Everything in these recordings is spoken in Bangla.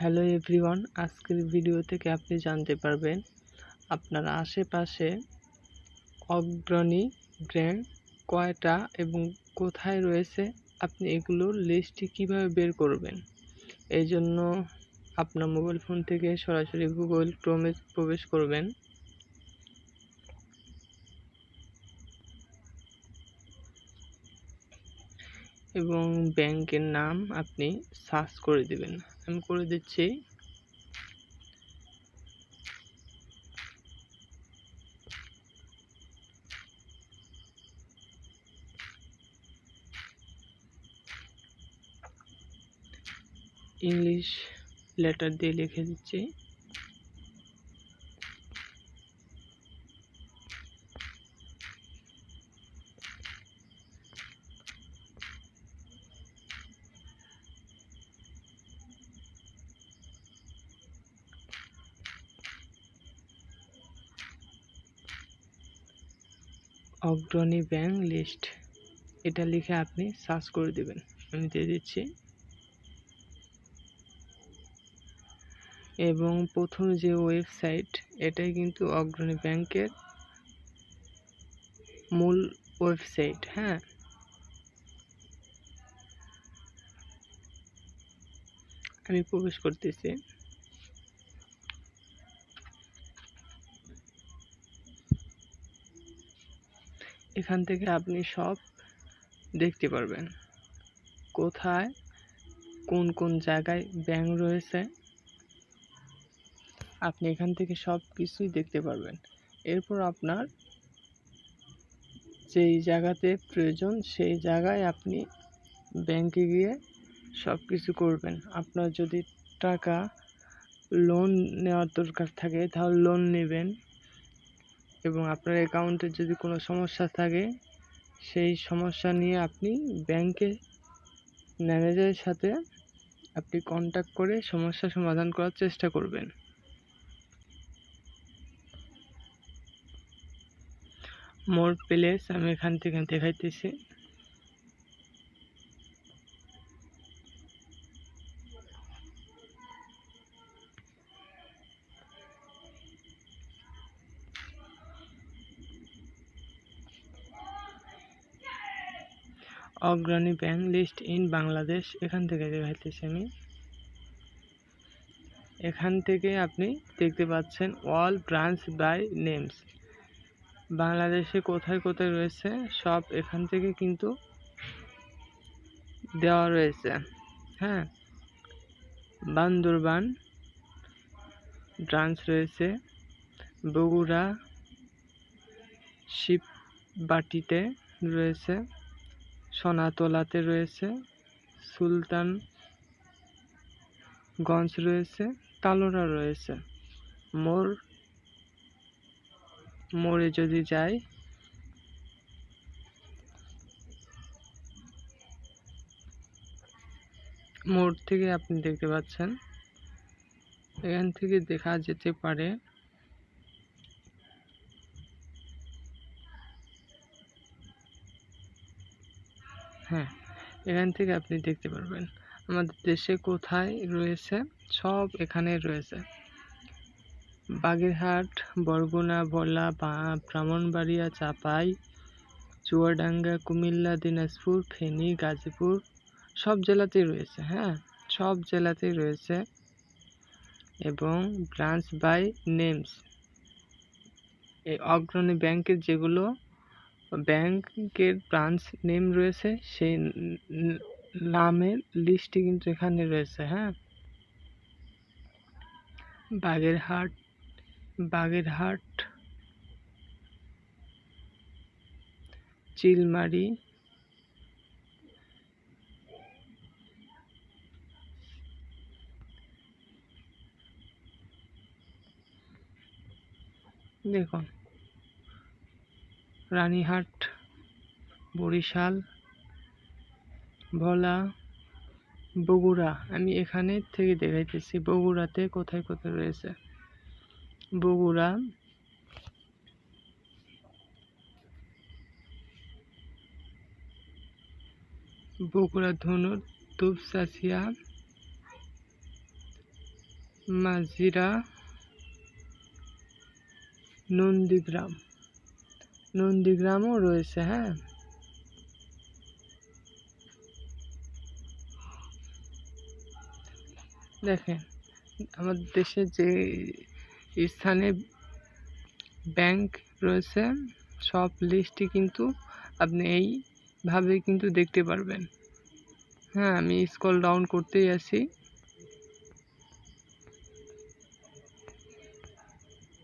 হ্যালো এভরিওয়ান আজকের ভিডিও থেকে আপনি জানতে পারবেন আপনার আশেপাশে অগ্রণী ব্র্যান্ড কয়টা এবং কোথায় রয়েছে, আপনি এগুলোর লিস্টটি কীভাবে বের করবেন? এই জন্য আপনার মোবাইল ফোন থেকে সরাসরি গুগল ক্রোমে প্রবেশ করবেন। এবং ব্যাংকের নাম আপনি সার্চ করে দেবেন। আমি করে দিচ্ছি। ইংলিশ লেটার দিয়ে লিখে দিচ্ছি। Agrani bank list. এটা লিখে আপনি সার্চ করে দেবেন। আমি দিয়ে দিচ্ছি। এবং প্রথম যে ওয়েবসাইট, এটাই কিন্তু অগ্রণী ব্যাংকের মূল ওয়েবসাইট হ্যাঁ? আমি প্রবেশ করতেছি। এখান থেকে আপনি সব দেখতে পারবেন। কোথায়, কোন কোন জায়গায় ব্যাংক রয়েছে, আপনি এখান থেকে সব কিছুই দেখতে পারবেন। এরপর আপনার যেই জায়গাতে প্রয়োজন, সেই জায়গায় আপনি ব্যাংকে গিয়ে সব কিছু করবেন। আপনার যদি টাকা লোন নেওয়ার দরকার থাকে, তাহলে লোন নেবেন। এবং আপনার অ্যাকাউন্টে যদি কোনো সমস্যা থাকে, সেই সমস্যা নিয়ে আপনি ব্যাংকে ম্যানেজারের সাথে আপনি কন্ট্যাক্ট করে সমস্যা সমাধান করার চেষ্টা করবেন। মোর প্লেস আমি এখান থেকে দেখাইতেছি। Agrani bank list in Bangladesh. এখান থেকে দেখাইতেছি আমি। এখান থেকে আপনি দেখতে পাচ্ছেন অল ব্রাঞ্চ বাই নেমস বাংলাদেশে কোথায় কোথায় রয়েছে, সব এখান থেকে কিন্তু দেওয়া রয়েছে। হ্যাঁ বান্দরবান ব্রাঞ্চ রয়েছে। বগুড়া, শিববাটিতে রয়েছে। সোনাতলাতে রয়েছে, সুলতানগঞ্জ রয়েছে তালোড়া রয়েছে। মোর, মোড়ে যদি যাই, মোড় থেকে আপনি দেখতে পাচ্ছেন। এখান থেকে দেখা যেতে পারে হ্যাঁ এখান থেকে আপনি দেখতে পারবেন। আমাদের দেশে কোথায় রয়েছে? সব এখানে রয়েছে। বাগেরহাট, বরগুনা ভোলা ব্রাহ্মণবাড়িয়া, চাপাই, চুয়াডাঙ্গা, কুমিল্লা, দিনাজপুর, ফেনী, গাজীপুর, সব জেলাতেই রয়েছে হ্যাঁ সব জেলাতেই রয়েছে। এবং ব্রাঞ্চ বাই নেমস এই অগ্রণী ব্যাংকের যেগুলো ব্যাংকের ব্রাঞ্চ নেম রয়েছে, সেই নামের লিস্টটি কিন্তু এখানে রয়েছে হ্যাঁ? বাগেরহাট বাগেরহাট, চিলমারি, দেখুন। রানীহাট, বরিশাল, ভোলা, বগুড়া। আমি এখানে থেকে দেখাইতেছি বগুড়াতে কোথায় কোথায় রয়েছে। বগুড়া বগুড়া ধনুর দুপচাচিয়া মাঝিরা, নন্দীগ্রাম। নন্দীগ্রামও রয়েছে হ্যাঁ। দেখেন আমাদের দেশে যে স্থানে ব্যাংক রয়েছে, সব লিস্টই কিন্তু আপনি এইভাবে কিন্তু দেখতে পারবেন। হ্যাঁ আমি স্কল ডাউন করতেই আছি।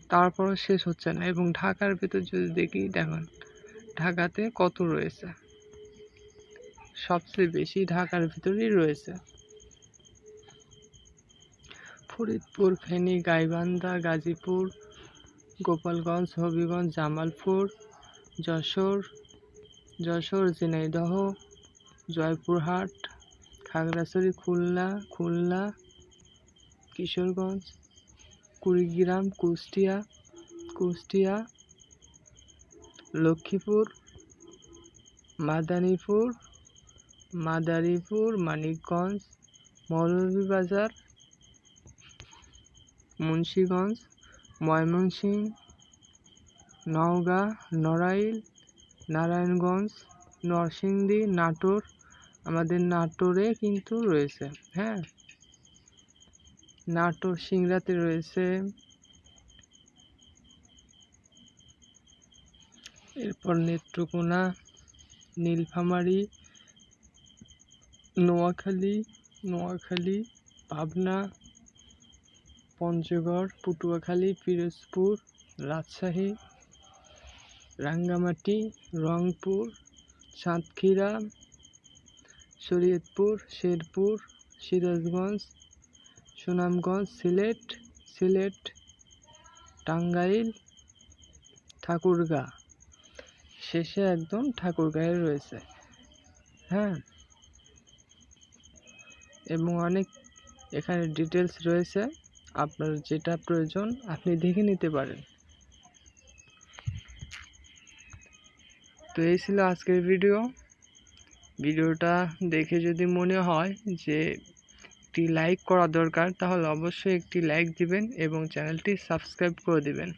তারপরও শেষ হচ্ছে না এবং ঢাকার ভেতর যদি দেখি, দেখুন, ঢাকাতে কত রয়েছে? সবচেয়ে বেশি ঢাকার ভিতরেই রয়েছে। ফরিদপুর, ফেনী, গাইবান্ধা, গাজীপুর, গোপালগঞ্জ, হবিগঞ্জ, জামালপুর, যশোর যশোর, ঝিনাইদহ, জয়পুরহাট, খাগড়াছড়ি, খুলনা খুলনা, কিশোরগঞ্জ কুড়িগ্রাম, কুষ্টিয়া কুষ্টিয়া, লক্ষ্মীপুর, মাদারীপুর মাদারীপুর, মানিকগঞ্জ, মৌলভীবাজার, মুন্সীগঞ্জ, ময়মনসিংহ, নওগাঁ, নড়াইল, নারায়ণগঞ্জ, নরসিংদী, নাটোর। আমাদের নাটোরে কিন্তু রয়েছে হ্যাঁ? নাটোর সিংড়াতে রয়েছে। এরপর নেত্রকোনা, নীলফামারী, নোয়াখালী নোয়াখালী, পাবনা, পঞ্চগড়, পটুয়াখালী, পিরোজপুর, রাজশাহী, রাঙ্গামাটি, রংপুর, সাতক্ষীরা, শরীয়তপুর, শেরপুর, সিরাজগঞ্জ সুনামগঞ্জ সিলেট সিলেট, টাঙ্গাইল, ঠাকুরগাঁ। শেষে একদম ঠাকুরগাঁয়ে রয়েছে। হ্যাঁ? এবং অনেক এখানে ডিটেলস রয়েছে। আপনার যেটা প্রয়োজন আপনি দেখে নিতে পারেন। তো এই ছিল আজকের ভিডিও ভিডিওটা দেখে যদি মনে হয় যে একটি লাইক করা দরকার তাহলে অবশ্যই একটি লাইক দিবেন এবং চ্যানেলটি সাবস্ক্রাইব করে দিবেন।